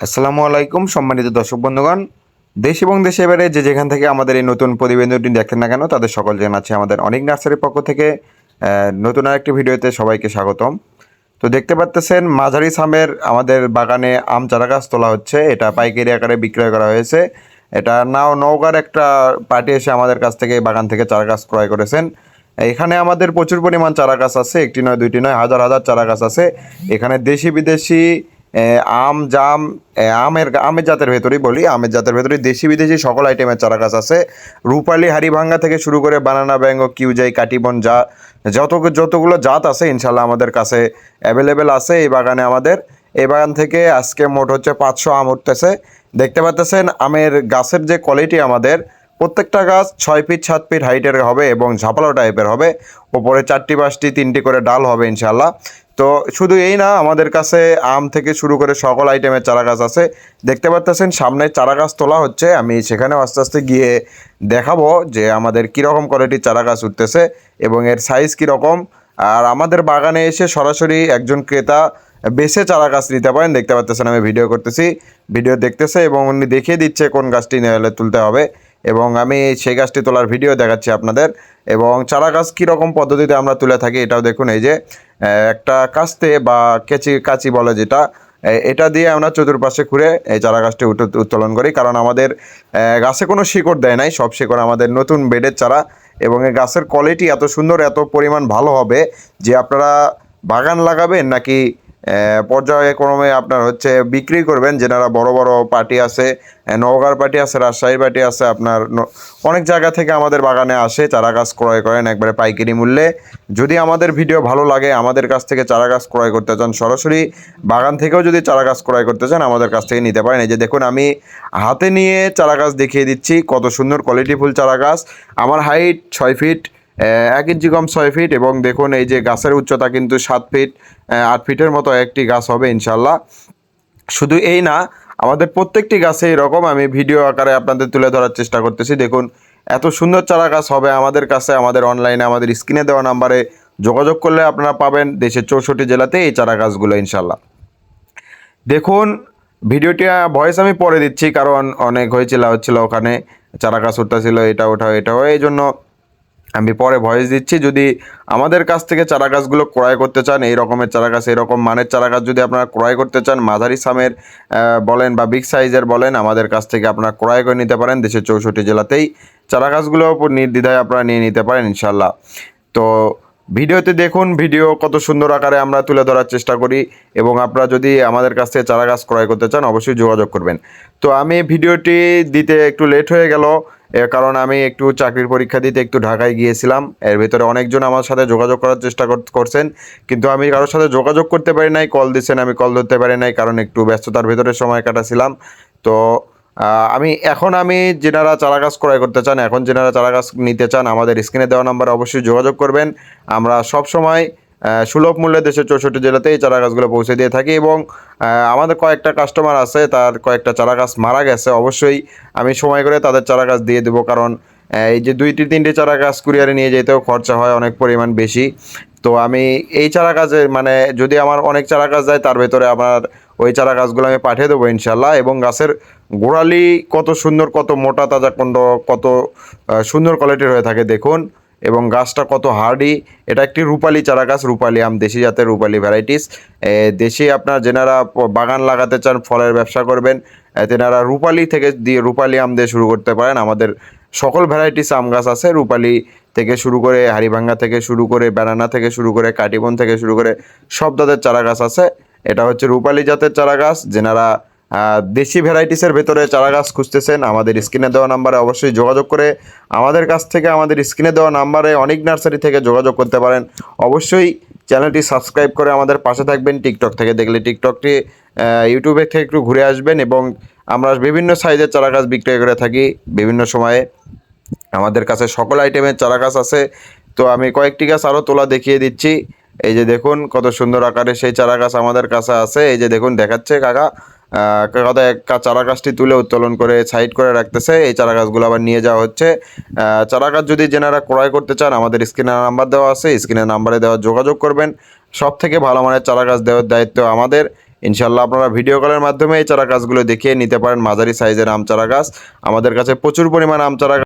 আসসালামু আলাইকুম, সম্মানিত দর্শক বন্ধুগণ। দেশ এবং দেশে এবারে যে যেখান থেকে আমাদের এই নতুন প্রতিবেদনটি দেখেন না কেন, তাদের সকল জানাচ্ছি আমাদের অনেক নার্সারির পক্ষ থেকে নতুন আরেকটি ভিডিওতে সবাইকে স্বাগতম। তো দেখতে পাচ্তেছেন, মাঝারি সামের আমাদের বাগানে আম চারা গাছ তোলা হচ্ছে। এটা পাইকারি আকারে বিক্রয় করা হয়েছে। এটা নাও নওগাঁর একটা পার্টি এসে আমাদের কাছ থেকে বাগান থেকে চারা গাছ ক্রয় করেছেন। এখানে আমাদের প্রচুর পরিমাণ চারা গাছ আছে, একটি নয়, দুইটি নয়, হাজার হাজার চারা গাছ আছে। এখানে দেশি বিদেশি আম, জাম আমের আমের জাতের ভেতরেই বলি, আমের জাতের ভেতরে দেশি বিদেশি সকল আইটেমের চারা গাছ আছে। রূপালি হাড়িভাঙ্গা থেকে শুরু করে বানানা ব্যাঙ্গ কিউজাই কাটিবন যা, যত, যতগুলো জাত আছে ইনশাল্লাহ আমাদের কাছে অ্যাভেলেবেল আছে এই বাগানে আমাদের। এই বাগান থেকে আজকে মোট হচ্ছে পাঁচশো আম উঠতেছে। দেখতে পাচ্তেছেন, আমের গাছের যে কোয়ালিটি আমাদের, প্রত্যেকটা গাছ ছয় ফিট সাত ফিট হাইটের হবে এবং ঝাপালো টাইপের হবে। ওপরে চারটি পাঁচটি, তিনটি করে ডাল হবে ইনশাল্লাহ তো শুধু এই না, আমাদের কাছে আম থেকে শুরু করে সকল আইটেমের চারা গাছ আছে। দেখতে পাচ্তেছেন, সামনে চারা গাছ তোলা হচ্ছে। আমি সেখানেও আস্তে আস্তে গিয়ে দেখাবো যে আমাদের কীরকম কোয়ালিটির চারা গাছ উঠতেছে এবং এর সাইজ কীরকম। আর আমাদের বাগানে এসে সরাসরি একজন ক্রেতা বেছে চারা গাছ নিতে পারেন। দেখতে পাচ্তেছেন, আমি ভিডিও করতেছি। ভিডিও দেখতেছে এবং উনি দেখিয়ে দিচ্ছে কোন গাছটি নিয়ে তুলতে হবে। এবং আমি সেই গাছটি তোলার ভিডিও দেখাচ্ছি আপনাদের। এবং চারা গাছ কীরকম পদ্ধতিতে আমরা তুলে থাকি এটাও দেখুন, এই যে একটা কাস্তে বা কেচি, কাচি বলে যেটা এটা দিয়ে আমরা চতুর্পাশে ঘুরে এই চারা গাছটি উত- উত্তোলন করি। কারণ আমাদের গাছে কোনো শিকড় দেয় নাই, সব শিকড় আমাদের নতুন বেডের চারা এবং এই গাছের কোয়ালিটি এত সুন্দর, এত পরিমাণ ভালো হবে যে আপনারা বাগান লাগাবেন নাকি পর্যায়ক্রমে আপনার হচ্ছে বিক্রি করবেন, যেনারা বড় বড় পার্টি আছে নওগাঁর পার্টি আছে রাজশাহীর পার্টি আছে, আপনার অনেক জায়গা থেকে আমাদের বাগানে আসে চারা গাছ ক্রয় করেন একবারে পাইকারি মূল্যে। যদি আমাদের ভিডিও ভালো লাগে, আমাদের কাছ থেকে চারা গাছ ক্রয় করতে চান সরাসরি, বাগান থেকেও যদি চারা গাছ ক্রয় করতে চান, আমাদের কাছ থেকে নিতে পারেন। এই যে দেখুন, আমি হাতে নিয়ে চারা গাছ দেখিয়ে দিচ্ছি, কত সুন্দর কোয়ালিটিফুল চারা গাছ আমার হাইট ছয় ফিট এক ইঞ্চি কম ছয় ফিট এবং দেখুন এই যে গাছের উচ্চতা কিন্তু সাত ফিট আট ফিটের মতো একটি গাছ হবে ইনশাল্লাহ শুধু এই না, আমাদের প্রত্যেকটি গাছে এরকম আমি ভিডিও আকারে আপনাদের তুলে ধরার চেষ্টা করতেছি। দেখুন, এত সুন্দর চারা গাছ হবে আমাদের কাছে, আমাদের অনলাইনে আমাদের স্ক্রিনে দেওয়া নাম্বারে যোগাযোগ করলে আপনারা পাবেন দেশের চৌষট্টি জেলাতে এই চারা গাছগুলো ইনশাল্লাহ দেখুন ভিডিওটি ভয়েস আমি পরে দিচ্ছি, কারণ অনেক হয়েছিল, হচ্ছিল ওখানে, চারা গাছ উঠতেছিল, এটা ওঠা, এটা এই জন্য আমি পরে ভয়েস দিচ্ছি, যদি আমাদের কাছ থেকে চারা গাছগুলো ক্রয় করতে চান, এই রকমের চারা গাছ এরকম মানের চারা গাছ যদি আপনারা ক্রয় করতে চান, মাঝারি সামের বলেন বা বিগ সাইজের বলেন, আমাদের কাছ থেকে আপনারা ক্রয় করে নিতে পারেন, দেশের চৌষট্টি জেলাতেই চারা গাছগুলো নির্দ্বিধায় আপনারা নিয়ে নিতে পারেন ইনশাল্লাহ তো ভিডিওতে দেখুন, ভিডিও কত সুন্দর আকারে আমরা তুলে ধরার চেষ্টা করি এবং আপনারা যদি আমাদের কাছ থেকে চারা গাছ ক্রয় করতে চান, অবশ্যই যোগাযোগ করবেন। তো আমি ভিডিওটি দিতে একটু লেট হয়ে গেল এ কারণ আমি একটু চাকরির পরীক্ষা দিতে একটু ঢাকায় গিয়েছিলাম। এর ভিতরে অনেকজন আমার সাথে যোগাযোগ করার চেষ্টা কর- করছেন। কিন্তু আমি কারোর সাথে যোগাযোগ করতে পারি নাই কল দিচ্ছেন, আমি কল ধরতে পারি নাই, কারণ একটু ব্যস্ততার ভিতরে সময় কাটাছিলাম। তো আমি, এখন আমি যেনারা চারা গাছ ক্রয় করতে চান, এখন যেনারা চারা গাছ নিতে চান, আমাদের স্ক্রিনে দেওয়া নাম্বারে অবশ্যই যোগাযোগ করবেন। আমরা সব সময় সুলভ মূল্যে দেশের চৌষট্টি জেলাতে এই চারা গাছগুলো পৌঁছে দিয়ে থাকি এবং আমাদের কয়েকটা কাস্টমার আছে, তার কয়েকটা চারা গাছ মারা গেছে। অবশ্যই আমি সময় করে তাদের চারা গাছ দিয়ে দেবো কারণ এই যে দুইটি তিনটি চারা গাছ কুরিয়ারে নিয়ে যেতেও খরচা হয় অনেক পরিমাণ বেশি। তো আমি এই চারা গাছের মানে যদি আমার অনেক চারা গাছ যায়, তার ভেতরে আমার ওই চারা গাছগুলো আমি পাঠিয়ে দেবো ইনশাল্লাহ এবং গাছের গোড়ালি কত সুন্দর, কত মোটা, তাজা কত সুন্দর কোয়ালিটির হয়ে থাকে, দেখুন। এবং গাছটা কত হার্ডি, এটা একটি রূপালি চারা গাছ, রূপালি আম, দেশি জাতের রূপালি ভ্যারাইটিস দেশি আপনার যেনারা বাগান লাগাতে চান, ফলের ব্যবসা করবেন তেনারা রূপালি থেকে দিয়ে রূপালি আম দিয়ে শুরু করতে পারেন। আমাদের সকল ভ্যারাইটিস আম গাছ আছে, রূপালি থেকে শুরু করে হাড়িভাঙ্গা থেকে শুরু করে ব্যানানা থেকে শুরু করে কাটিবন থেকে শুরু করে সব জাতের চারা গাছ আছে। এটা হচ্ছে রূপালি জাতের চারা গাছ, যেনারা দেশি ভ্যারাইটিসের ভেতরে চারা গাছ খুঁজতেছেন, আমাদের স্ক্রিনে দেওয়া নাম্বারে অবশ্যই যোগাযোগ করে আমাদের কাছ থেকে আমাদের স্ক্রিনে দেওয়া নাম্বারে অনেক নার্সারি থেকে যোগাযোগ করতে পারেন। অবশ্যই চ্যানেলটি সাবস্ক্রাইব করে আমাদের পাশে থাকবেন, টিকটক থেকে দেখলে টিকটকটি ইউটিউবে থেকে একটু ঘুরে আসবেন এবং আমরা বিভিন্ন সাইজের চারা গাছ বিক্রয় করে থাকি বিভিন্ন সময়ে। আমাদের কাছে সকল আইটেমের চারা গাছ আছে। তো আমি কয়েকটি গাছ আরও তোলা দেখিয়ে দিচ্ছি। এই যে দেখুন কত সুন্দর আকারে সেই চারা গাছ আমাদের কাছে আছে। এই যে দেখুন, দেখাচ্ছে কাকা। চারা গাছটি তুলে উত্তোলন করে সাইড করে রাখতেছে। এই চারা গাছগুলো আবার নিয়ে যাওয়া হচ্ছে। চারা গাছ যদি যেনারা ক্রয় করতে চান, আমাদের স্ক্রিনে নাম্বার দেওয়া আছে। স্ক্রিনের নাম্বারে দেওয়া যোগাযোগ করবেন। সব থেকে ভালো মানের চারা গাছ দেওয়ার দায়িত্ব আমাদের। ইনশাল্লাহ আপনারা ভিডিও কলের মাধ্যমে এই চারা গাছগুলো দেখিয়ে নিতে পারেন। মাঝারি সাইজের আম চারা গাছ আমাদের কাছে প্রচুর পরিমাণ আম চারা